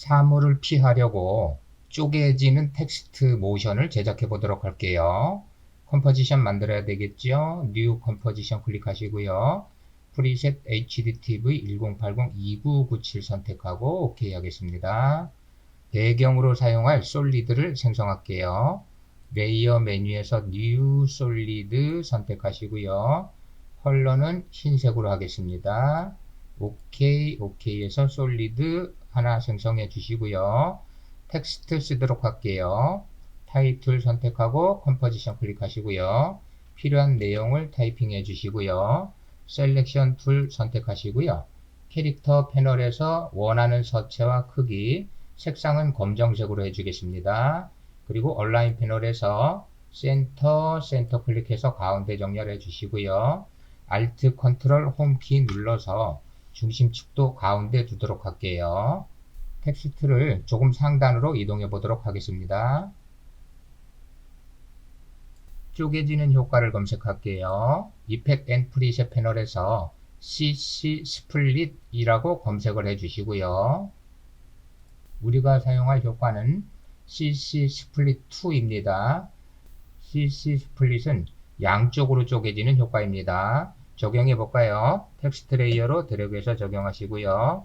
사물을 피하려고 쪼개지는 텍스트 모션을 제작해 보도록 할게요. 컴포지션 만들어야 되겠죠? New 컴포지션 클릭하시고요. 프리셋 HDTV 1080-2997 선택하고 OK 하겠습니다. 배경으로 사용할 솔리드를 생성할게요. 레이어 메뉴에서 New 솔리드 선택하시고요. 컬러는 흰색으로 하겠습니다. OK, OK에서 솔리드 하나 생성해 주시고요. 텍스트 쓰도록 할게요. 타이틀 선택하고 컴포지션 클릭하시고요. 필요한 내용을 타이핑해 주시고요. 셀렉션 툴 선택하시고요. 캐릭터 패널에서 원하는 서체와 크기, 색상은 검정색으로 해주겠습니다. 그리고 온라인 패널에서 센터, 센터 클릭해서 가운데 정렬해 주시고요. Alt, Ctrl, 홈키 눌러서 중심축도 가운데 두도록 할게요. 텍스트를 조금 상단으로 이동해 보도록 하겠습니다. 쪼개지는 효과를 검색할게요. 이펙트 앤 프리셋 패널에서 CC 스플릿이라고 검색을 해 주시고요. 우리가 사용할 효과는 CC 스플릿 2입니다. CC 스플릿은 양쪽으로 쪼개지는 효과입니다. 적용해 볼까요? 텍스트 레이어로 드래그해서 적용하시고요.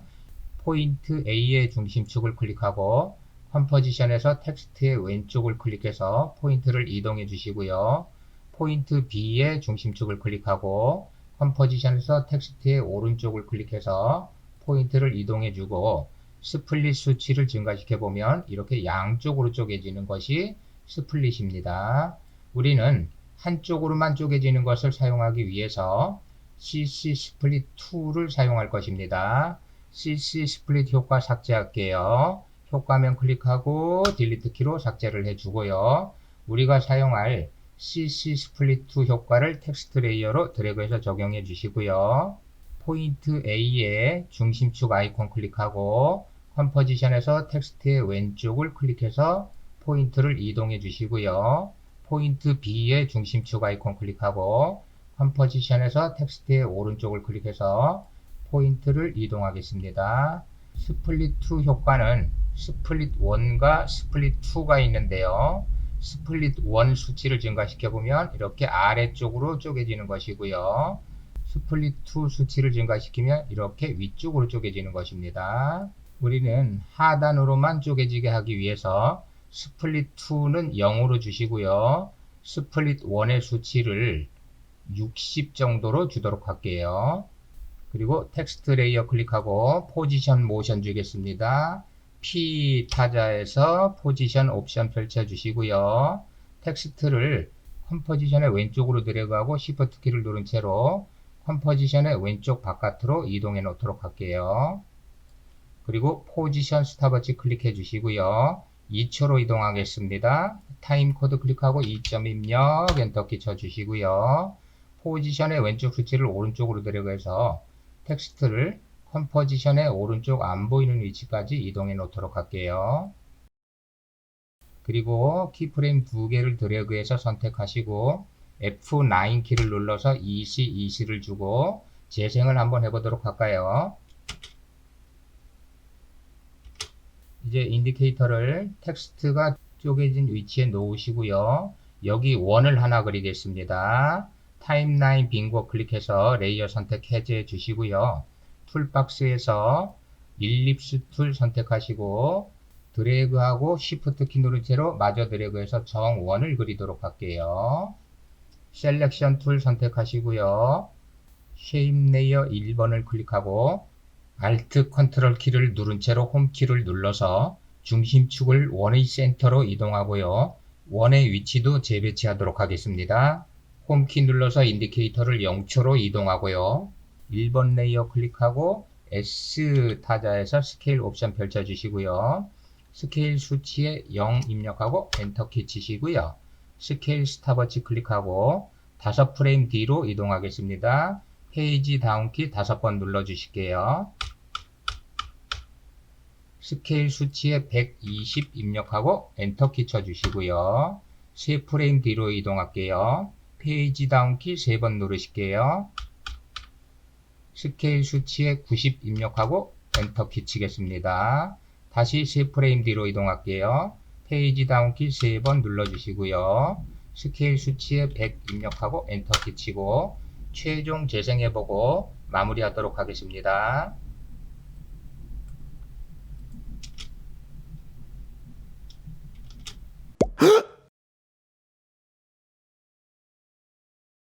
포인트 A의 중심축을 클릭하고 컴포지션에서 텍스트의 왼쪽을 클릭해서 포인트를 이동해 주시고요. 포인트 B의 중심축을 클릭하고 컴포지션에서 텍스트의 오른쪽을 클릭해서 포인트를 이동해 주고 스플릿 수치를 증가시켜 보면 이렇게 양쪽으로 쪼개지는 것이 스플릿입니다. 우리는 한쪽으로만 쪼개지는 것을 사용하기 위해서 CC 스플릿 2를 사용할 것입니다. CC 스플릿 효과 삭제할게요. 효과면 클릭하고 딜리트 키로 삭제를 해주고요. 우리가 사용할 CC 스플릿 2 효과를 텍스트 레이어로 드래그해서 적용해 주시고요. 포인트 A의 중심축 아이콘 클릭하고 컴포지션에서 텍스트의 왼쪽을 클릭해서 포인트를 이동해 주시고요. 포인트 B의 중심축 아이콘 클릭하고 컴포지션에서 텍스트의 오른쪽을 클릭해서 포인트를 이동하겠습니다. 스플릿 2 효과는 스플릿 1과 스플릿 2가 있는데요. 스플릿 1 수치를 증가시켜 보면 이렇게 아래쪽으로 쪼개지는 것이고요. 스플릿 2 수치를 증가시키면 이렇게 위쪽으로 쪼개지는 것입니다. 우리는 하단으로만 쪼개지게 하기 위해서 스플릿 2는 0으로 주시고요. 스플릿 1의 수치를 60 정도로 주도록 할게요. 그리고 텍스트 레이어 클릭하고 포지션 모션 주겠습니다. P 타자에서 포지션 옵션 펼쳐 주시고요. 텍스트를 컴포지션의 왼쪽으로 드래그하고 Shift 키를 누른 채로 컴포지션의 왼쪽 바깥으로 이동해 놓도록 할게요. 그리고 포지션 스탑워치 클릭해 주시고요. 2초로 이동하겠습니다. 타임 코드 클릭하고 2점 입력 엔터키 쳐 주시고요. 포지션의 왼쪽 수치를 오른쪽으로 드래그해서 텍스트를 컴포지션의 오른쪽 안 보이는 위치까지 이동해 놓도록 할게요. 그리고 키프레임 두 개를 드래그해서 선택하시고 F9 키를 눌러서 EC, EC를 주고 재생을 한번 해보도록 할까요? 이제 인디케이터를 텍스트가 쪼개진 위치에 놓으시고요. 여기 원을 하나 그리겠습니다. 타임라인 빈고 클릭해서 레이어 선택 해제해 주시고요. 툴박스에서 일립스 툴 선택하시고 드래그하고 시프트 키 누른 채로 마저 드래그해서 정원을 그리도록 할게요. 셀렉션 툴 선택하시고요. 쉐입 레이어 1번을 클릭하고 Alt 컨트롤 키를 누른 채로 홈 키를 눌러서 중심축을 원의 센터로 이동하고요. 원의 위치도 재배치하도록 하겠습니다. 홈키 눌러서 인디케이터를 0초로 이동하고요. 1번 레이어 클릭하고 S 타자에서 스케일 옵션 펼쳐주시고요. 스케일 수치에 0 입력하고 엔터키 치시고요. 스케일 스탑워치 클릭하고 5프레임 뒤로 이동하겠습니다. 페이지 다운키 5번 눌러주실게요. 스케일 수치에 120 입력하고 엔터키 쳐주시고요. 3프레임 뒤로 이동할게요. 페이지 다운 키 3번 누르실게요. 스케일 수치에 90 입력하고 엔터키 치겠습니다. 다시 3프레임 뒤로 이동할게요. 페이지 다운키 3번 눌러주시고요. 스케일 수치에 100 입력하고 엔터 키 치고 최종 재생해보고 마무리하도록 하겠습니다.